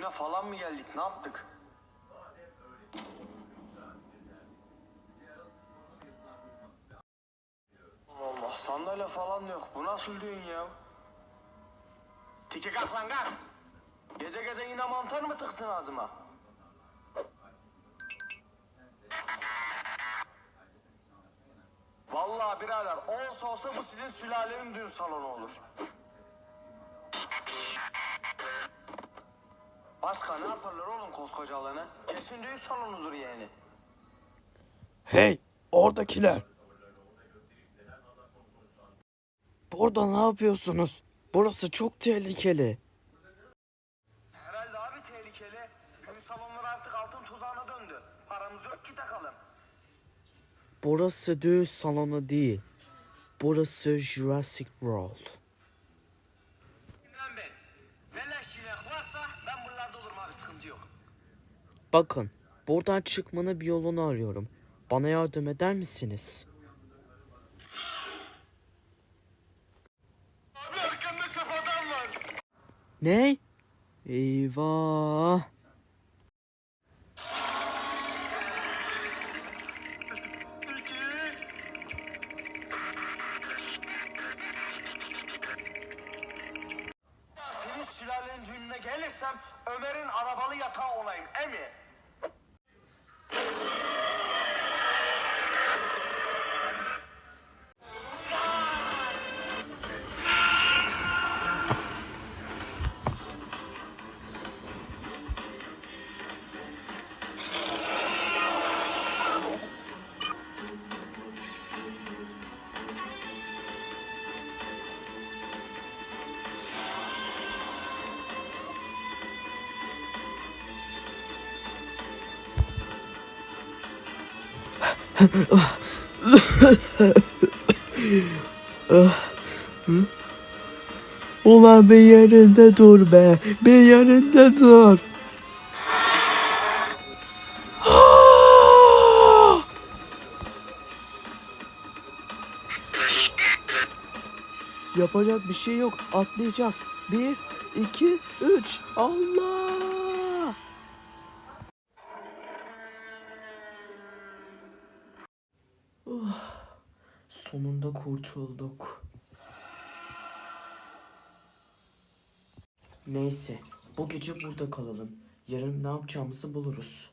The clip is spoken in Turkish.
oturmaya falan mı geldik ne yaptık? Allah sandalye falan yok. Bu nasıl düğün ya? Tiki kalk lan kalk. Gece gece yine mantar mı tıktın ağzıma? Vallahi birader olsa olsa bu sizin sülalenin düğün salonu olur. Başka ne yaparlar oğlum koskoca alanı? Kesin düğün salonudur yani. Hey oradakiler. Burada ne yapıyorsunuz? Burası çok tehlikeli. Herhalde abi tehlikeli. Düğün salonları artık altın tuzağına döndü. Paramız yok ki takalım. Burası düğün salonu değil. Burası Jurassic World. Abi sıkıntı yok. Bakın buradan çıkmanın bir yolunu arıyorum. Bana yardım eder misiniz? Abi arkamda çöp adam var. Ne? Eyvah. İki. Ya senin sülalenin düğününe gelirsem Ömer'in arabalı yatağı olayım emi. Ulan bir yerinde dur be. Bir yerinde dur. Yapacak bir şey yok. Atlayacağız. Bir, iki, üç. Allah! Sonunda kurtulduk. Neyse, bu gece burada kalalım. Yarın ne yapacağımızı buluruz.